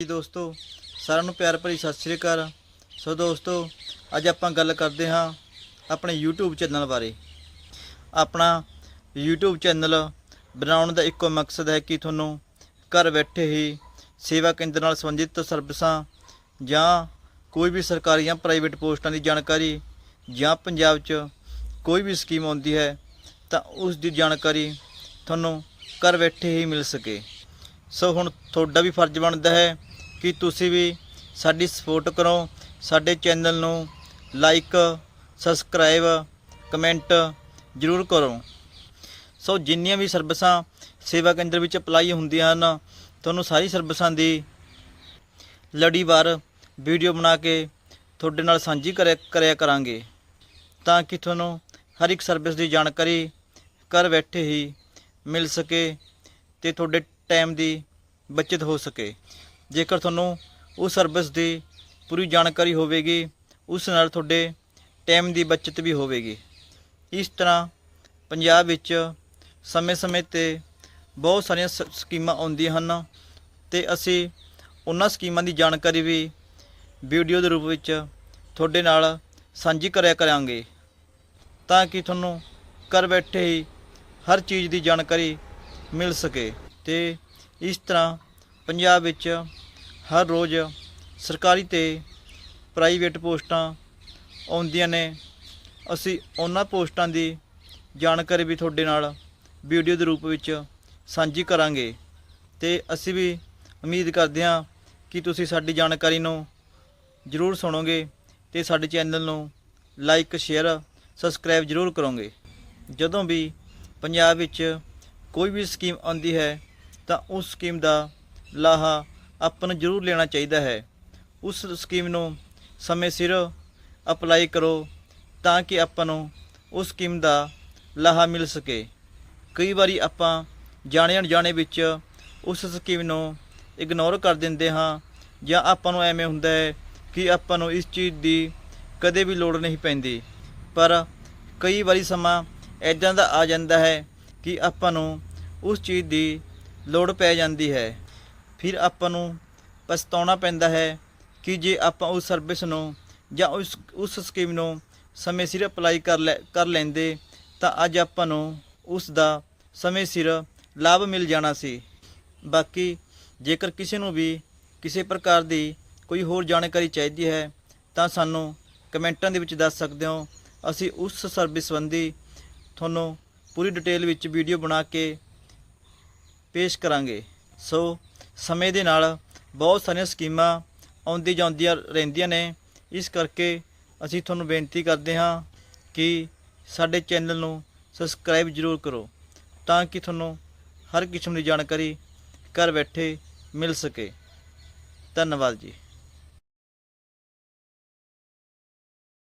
ਜੀ ਦੋਸਤੋ, ਸਾਰਿਆਂ ਨੂੰ ਪਿਆਰ ਭਰੀ ਸਤਿ ਸ੍ਰੀ ਅਕਾਲ। ਸੋ ਦੋਸਤੋ, ਅੱਜ ਆਪਾਂ ਗੱਲ ਕਰਦੇ ਹਾਂ ਆਪਣੇ YouTube ਚੈਨਲ ਬਾਰੇ। ਆਪਣਾ YouTube ਚੈਨਲ ਬਣਾਉਣ ਦਾ ਇੱਕੋ ਮਕਸਦ ਹੈ ਕਿ ਤੁਹਾਨੂੰ ਘਰ ਬੈਠੇ ਹੀ ਸੇਵਾ ਕੇਂਦਰ ਨਾਲ ਸੰਬੰਧਿਤ ਸਰਵਿਸਾਂ ਜਾਂ ਕੋਈ ਵੀ ਸਰਕਾਰੀ ਜਾਂ ਪ੍ਰਾਈਵੇਟ ਪੋਸਟਾਂ ਦੀ ਜਾਣਕਾਰੀ ਜਾਂ ਪੰਜਾਬ 'ਚ ਕੋਈ ਵੀ ਸਕੀਮ ਆਉਂਦੀ ਹੈ, ਤਾਂ ਉਸ ਦੀ ਜਾਣਕਾਰੀ ਤੁਹਾਨੂੰ ਘਰ ਬੈਠੇ ਹੀ ਮਿਲ ਸਕੇ। ਸੋ ਹੁਣ ਤੁਹਾਡਾ ਵੀ ਫਰਜ਼ ਬਣਦਾ ਹੈ ਕਿ ਤੁਸੀਂ ਵੀ ਸਾਡੀ ਸਪੋਰਟ ਕਰੋ, ਸਾਡੇ ਚੈਨਲ ਨੂੰ ਲਾਈਕ ਸਬਸਕ੍ਰਾਈਬ ਕਮੈਂਟ ਜ਼ਰੂਰ ਕਰੋ। ਸੋ ਜਿੰਨੀਆਂ ਵੀ ਸਰਵਿਸਾਂ ਸੇਵਾ ਕੇਂਦਰ ਵਿੱਚ ਅਪਲਾਈ ਹੁੰਦੀਆਂ ਹਨ, ਤੁਹਾਨੂੰ ਸਾਰੀ ਸਰਵਿਸਾਂ ਦੀ ਲੜੀਵਾਰ ਵੀਡੀਓ ਬਣਾ ਕੇ ਤੁਹਾਡੇ ਨਾਲ ਸਾਂਝੀ ਕਰਿਆ ਕਰਿਆ ਕਰਾਂਗੇ। ਤਾਂ ਕਿ ਤੁਹਾਨੂੰ ਹਰ ਇੱਕ ਸਰਵਿਸ ਦੀ ਜਾਣਕਾਰੀ ਘਰ ਬੈਠੇ ਹੀ ਮਿਲ ਸਕੇ ਤੇ ਤੁਹਾਡੇ ਟਾਈਮ ਦੀ ਬਚਤ ਹੋ ਸਕੇ। ਜੇਕਰ ਤੁਹਾਨੂੰ ਉਸ ਸਰਵਿਸ ਦੀ ਪੂਰੀ ਜਾਣਕਾਰੀ ਹੋਵੇਗੀ, ਉਸ ਨਾਲ ਤੁਹਾਡੇ ਟਾਈਮ ਦੀ ਬਚਤ ਵੀ ਹੋਵੇਗੀ। ਇਸ ਤਰ੍ਹਾਂ ਪੰਜਾਬ ਵਿੱਚ ਸਮੇਂ-ਸਮੇਂ ਤੇ ਬਹੁਤ ਸਾਰੀਆਂ ਸ- ਸਕੀਮਾਂ ਆਉਂਦੀਆਂ ਹਨ ਤੇ ਅਸੀਂ ਉਹਨਾਂ ਸਕੀਮਾਂ ਦੀ ਜਾਣਕਾਰੀ ਵੀ ਵੀਡੀਓ ਦੇ ਰੂਪ ਵਿੱਚ ਤੁਹਾਡੇ ਨਾਲ ਸਾਂਝੀ ਕਰਿਆ ਕਰਾਂਗੇ ਤਾਂ ਕਿ ਤੁਹਾਨੂੰ ਘਰ ਬੈਠੇ ਹੀ ਹਰ ਚੀਜ਼ ਦੀ ਜਾਣਕਾਰੀ ਮਿਲ ਸਕੇ ਤੇ ਇਸ ਤਰ੍ਹਾਂ ਪੰਜਾਬ ਵਿੱਚ ਹਰ ਰੋਜ਼ ਸਰਕਾਰੀ ਤੇ ਪ੍ਰਾਈਵੇਟ ਪੋਸਟਾਂ ਆਉਂਦੀਆਂ ਨੇ। ਅਸੀਂ ਉਹਨਾਂ ਪੋਸਟਾਂ ਦੀ ਜਾਣਕਾਰੀ ਵੀ ਤੁਹਾਡੇ ਨਾਲ ਵੀਡੀਓ ਦੇ ਰੂਪ ਵਿੱਚ ਸਾਂਝੀ ਕਰਾਂਗੇ ਤੇ ਅਸੀਂ ਵੀ ਉਮੀਦ ਕਰਦੇ ਹਾਂ ਕਿ ਤੁਸੀਂ ਸਾਡੀ ਜਾਣਕਾਰੀ ਨੂੰ ਜ਼ਰੂਰ ਸੁਣੋਗੇ ਤੇ ਸਾਡੇ ਚੈਨਲ ਨੂੰ ਲਾਈਕ, ਸ਼ੇਅਰ, ਸਬਸਕ੍ਰਾਈਬ ਜ਼ਰੂਰ ਕਰੋਗੇ। ਜਦੋਂ ਵੀ ਪੰਜਾਬ ਵਿੱਚ ਕੋਈ ਵੀ ਸਕੀਮ ਆਉਂਦੀ ਹੈ ਤਾਂ ਉਸ ਸਕੀਮ ਦਾ ਲਾਹਾ ਆਪਾਂ ਨੂੰ ਜ਼ਰੂਰ ਲੈਣਾ ਚਾਹੀਦਾ ਹੈ। ਉਸ ਸਕੀਮ ਨੂੰ ਸਮੇਂ ਸਿਰ ਅਪਲਾਈ ਕਰੋ ਤਾਂ ਕਿ ਆਪਾਂ ਨੂੰ ਉਸ ਸਕੀਮ ਦਾ ਲਾਹਾ ਮਿਲ ਸਕੇ। ਕਈ ਵਾਰੀ ਆਪਾਂ ਜਾਣੇ ਅਣਜਾਣੇ ਵਿੱਚ ਉਸ ਸਕੀਮ ਨੂੰ ਇਗਨੋਰ ਕਰ ਦਿੰਦੇ ਹਾਂ ਜਾਂ ਆਪਾਂ ਨੂੰ ਐਵੇਂ ਹੁੰਦਾ ਹੈ ਕਿ ਆਪਾਂ ਨੂੰ ਇਸ ਚੀਜ਼ ਦੀ ਕਦੇ ਵੀ ਲੋੜ ਨਹੀਂ ਪੈਂਦੀ। ਪਰ ਕਈ ਵਾਰੀ ਸਮਾਂ ਐਦਾਂ ਦਾ ਆ ਜਾਂਦਾ ਹੈ ਕਿ ਆਪਾਂ ਨੂੰ ਉਸ ਚੀਜ਼ ਦੀ ਲੋੜ ਪੈ ਜਾਂਦੀ ਹੈ। ਫਿਰ ਆਪਾਂ ਨੂੰ ਪਛਤਾਉਣਾ ਪੈਂਦਾ ਹੈ ਕਿ ਜੇ ਆਪਾਂ ਉਸ ਸਰਵਿਸ ਨੂੰ ਜਾਂ ਉਸ ਉਸ ਸਕੀਮ ਨੂੰ ਸਮੇਂ ਸਿਰ ਅਪਲਾਈ ਕਰ ਲੈ, ਕਰ ਲੈਂਦੇ ਤਾਂ ਅੱਜ ਆਪਾਂ ਨੂੰ ਉਸ ਦਾ ਸਮੇਂ ਸਿਰ ਲਾਭ ਮਿਲ ਜਾਣਾ ਸੀ। ਬਾਕੀ ਜੇਕਰ ਕਿਸੇ ਨੂੰ ਵੀ ਕਿਸੇ ਪ੍ਰਕਾਰ ਦੀ ਕੋਈ ਹੋਰ ਜਾਣਕਾਰੀ ਚਾਹੀਦੀ ਹੈ ਤਾਂ ਸਾਨੂੰ ਕਮੈਂਟਾਂ ਦੇ ਵਿੱਚ ਦੱਸ ਸਕਦੇ ਹੋ। ਅਸੀਂ ਉਸ ਸਰਵਿਸ ਸੰਬੰਧੀ ਤੁਹਾਨੂੰ ਪੂਰੀ ਡਿਟੇਲ ਵਿੱਚ ਵੀਡੀਓ ਬਣਾ ਕੇ ਪੇਸ਼ ਕਰਾਂਗੇ। ਸੋ ਸਮੇਂ ਦੇ ਨਾਲ ਬਹੁਤ ਸਾਰੀਆਂ ਸਕੀਮਾਂ ਆਉਂਦੀ ਜਾਂਦੀਆਂ ਰਹਿੰਦੀਆਂ ਨੇ। ਇਸ ਕਰਕੇ ਅਸੀਂ ਤੁਹਾਨੂੰ ਬੇਨਤੀ ਕਰਦੇ ਹਾਂ ਕਿ ਸਾਡੇ ਚੈਨਲ ਨੂੰ ਸਬਸਕ੍ਰਾਈਬ ਜ਼ਰੂਰ ਕਰੋ ਤਾਂ ਕਿ ਤੁਹਾਨੂੰ ਹਰ ਕਿਸਮ ਦੀ ਜਾਣਕਾਰੀ ਘਰ ਬੈਠੇ ਮਿਲ ਸਕੇ। ਧੰਨਵਾਦ ਜੀ।